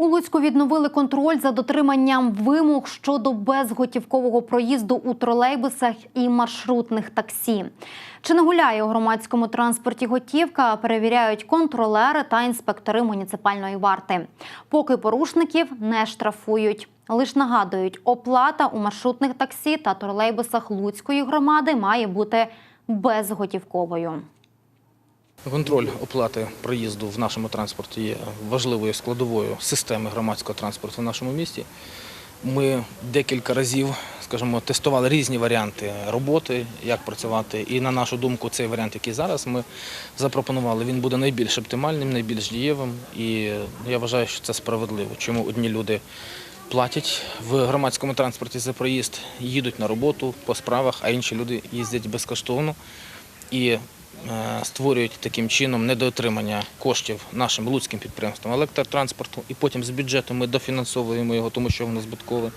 У Луцьку відновили контроль за дотриманням вимог щодо безготівкового проїзду у тролейбусах і маршрутних таксі. Чи не гуляє у громадському транспорті готівка, перевіряють контролери та інспектори муніципальної варти. Поки порушників не штрафують. Лиш нагадують, оплата у маршрутних таксі та тролейбусах Луцької громади має бути безготівковою. Контроль оплати проїзду в нашому транспорті є важливою складовою системи громадського транспорту в нашому місті. Ми декілька разів, скажімо, тестували різні варіанти роботи, як працювати. І на нашу думку, цей варіант, який зараз ми запропонували, він буде найбільш оптимальним, найбільш дієвим. І я вважаю, що це справедливо. Чому одні люди платять в громадському транспорті за проїзд, їдуть на роботу по справах, а інші люди їздять безкоштовно і створюють таким чином недоотримання коштів нашим луцьким підприємствам електротранспорту, і потім з бюджету ми дофінансовуємо його, тому що воно збиткове.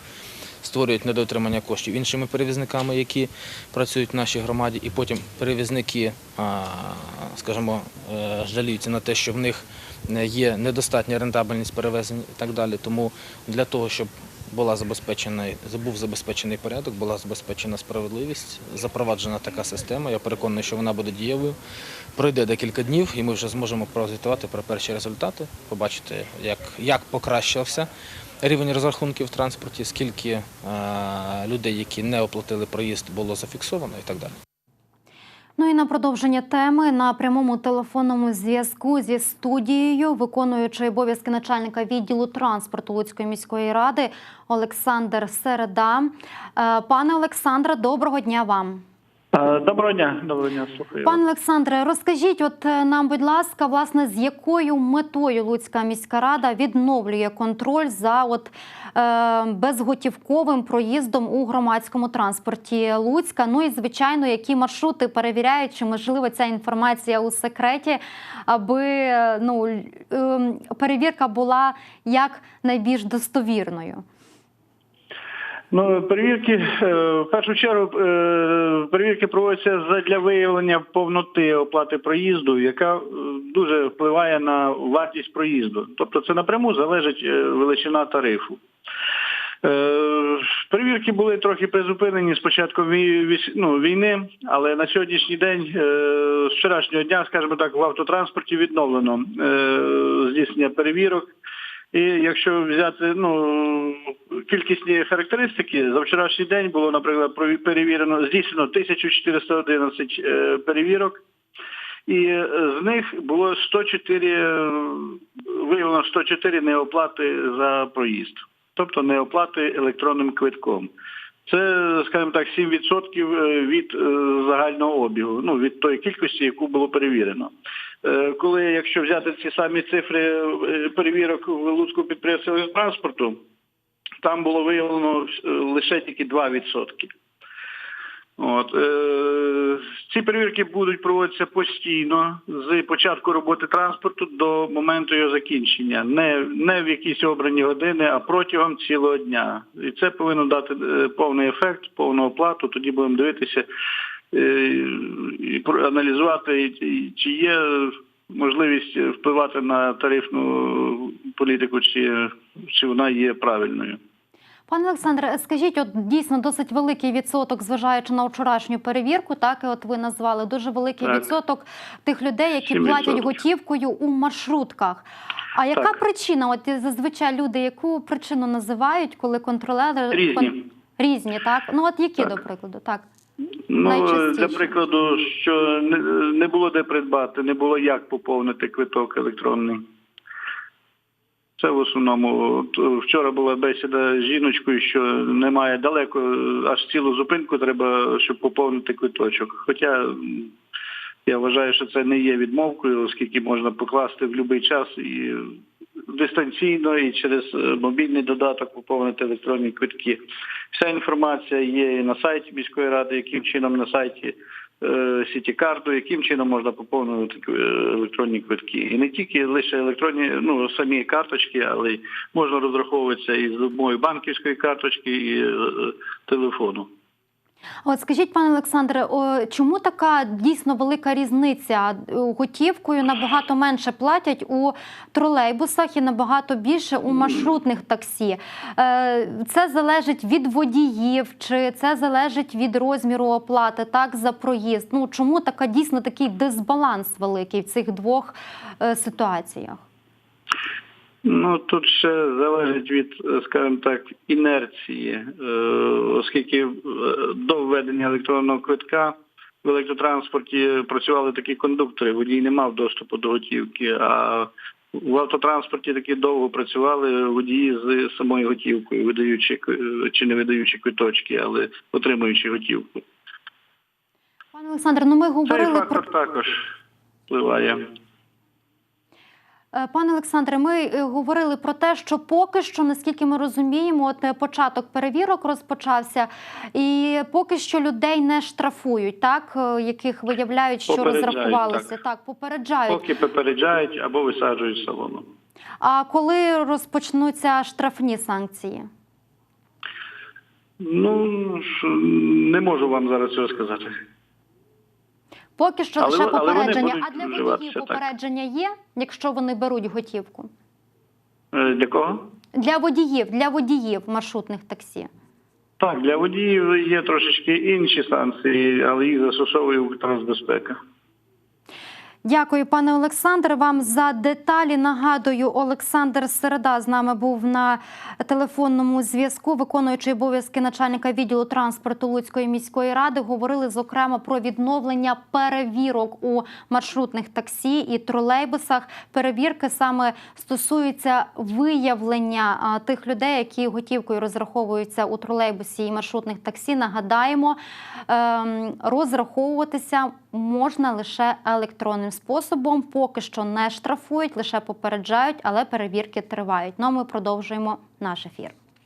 Створюють недоотримання коштів іншими перевізниками, які працюють в нашій громаді, і потім перевізники, скажімо, е, жаліються на те, що в них є недостатня рентабельність перевезень і так далі. Тому для того, щоб була був забезпечений порядок, була забезпечена справедливість, запроваджена така система. Я переконаний, що вона буде дієвою. Пройде декілька днів, і ми вже зможемо прозвітувати про перші результати, побачити, як, як покращився рівень розрахунків в транспорті, скільки е, людей, які не оплатили проїзд, було зафіксовано і так далі. Ну і на продовження теми на прямому телефонному зв'язку зі студією, виконуючи обов'язки начальника відділу транспорту Луцької міської ради Олександр Середа. Е, Пане Олександре, доброго дня вам. Е, Доброго дня, доброго дня, слухаю. Пане Олександре, розкажіть, от е, нам, будь ласка, власне, з якою метою Луцька міська рада відновлює контроль за от е, безготівковим проїздом у громадському транспорті Луцька? Ну і звичайно, які маршрути перевіряють, чи можливо ця інформація у секреті, аби е, ну ем, перевірка була як найбільш достовірною. Ну, перевірки е, в першу чергу е, перевірки проводяться для виявлення повноти оплати проїзду, яка е, дуже впливає на вартість проїзду. Тобто це напряму залежить величина тарифу. Перевірки були трохи призупинені з віс- ну, війни, але на сьогоднішній день, з вчорашнього дня, скажімо так, в автотранспорті відновлено здійснення перевірок. І якщо взяти ну, кількісні характеристики, за вчорашній день було, наприклад, перевірено, здійснено 1411 е, перевірок, і е, з них було 104, е, виявлено 104 неоплати за проїзд, тобто неоплати електронним квитком. Це, скажімо так, 7% від загального обігу, ну від тої кількості, яку було перевірено. Е, Коли, якщо взяти ці самі цифри е, перевірок в Луцькому підприємстві транспорту, там було виявлено е, лише тільки 2%. От, е, ці перевірки будуть проводитися постійно з початку роботи транспорту до моменту його закінчення. Не, не в якісь обрані години, а протягом цілого дня. І це повинно дати повний ефект, повну оплату. Тоді будемо дивитися аналізувати, і- і чи є можливість впливати на тарифну політику, чи, чи вона є правильною. Пане Олександре, скажіть, от дійсно досить великий відсоток, зважаючи на вчорашню перевірку, так і от ви назвали дуже великий Так. відсоток тих людей, які 7%. платять готівкою у маршрутках. А яка Так. причина? От зазвичай люди яку причину називають, коли контролери Різні. кон- різні, так? Ну от які Так. до прикладу, так. Ну, для прикладу, що не, не було де придбати, не було як поповнити квиток електронний. Це в основному. Е, Вчора була бесіда з жіночкою, що немає далеко, е, аж цілу зупинку треба, щоб поповнити квиточок. Хоча я вважаю, що це не є відмовкою, оскільки можна покласти в будь-який час і дистанційно, і через е, мобільний додаток поповнити електронні квитки. Вся інформація є і на сайті міської ради, яким чином на сайті е, сіті-карту, яким чином можна поповнювати е, електронні квитки. І не тільки лише електронні, ну самі карточки, але й можна розраховуватися і з допомогою банківської карточки, і телефону. От скажіть, пане Олександре, чому така дійсно велика різниця? Готівкою набагато менше платять у тролейбусах і набагато більше у маршрутних таксі. Е, Це залежить від водіїв, чи це залежить від розміру оплати так за проїзд? Ну чому така дійсно такий дисбаланс великий в цих двох е, ситуаціях? Ну тут ще залежить від, скажімо так, інерції, е, оскільки е, до введення електронного квитка в електротранспорті працювали такі кондуктори, водій не мав доступу до готівки, а в автотранспорті таки довго працювали водії з самою готівкою, видаючи чи не видаючи квиточки, але отримуючи готівку. Пане Олександре, ну ми Цей говорили про також впливає. Е, Пане Олександре, ми е, говорили про те, що поки що, наскільки ми розуміємо, от е, початок перевірок розпочався, і поки що людей не штрафують, так яких виявляють, що розрахувалися, так. так. попереджають. Поки попереджають або висаджують салоном. А коли розпочнуться штрафні санкції? Ну не можу вам зараз цього сказати. Поки що лише але попередження. А для водіїв водіїв так. попередження є, якщо вони беруть готівку? Е, Для кого? Для водіїв, для водіїв маршрутних таксі. Так, для водіїв є трошечки інші санкції, але їх застосовує Укртрансбезпека. Дякую, пане Олександре, вам за деталі. Нагадую, Олександр Середа з нами був на телефонному зв'язку, виконуючий обов'язки начальника відділу транспорту Луцької міської ради. Говорили зокрема про відновлення перевірок у маршрутних таксі і тролейбусах. Перевірки саме стосуються виявлення тих людей, які готівкою розраховуються у тролейбусі і маршрутних таксі. Нагадаємо, ем, розраховуватися можна лише електронним способом. Поки що не штрафують, лише попереджають, але перевірки тривають. Ну а ми продовжуємо наш ефір.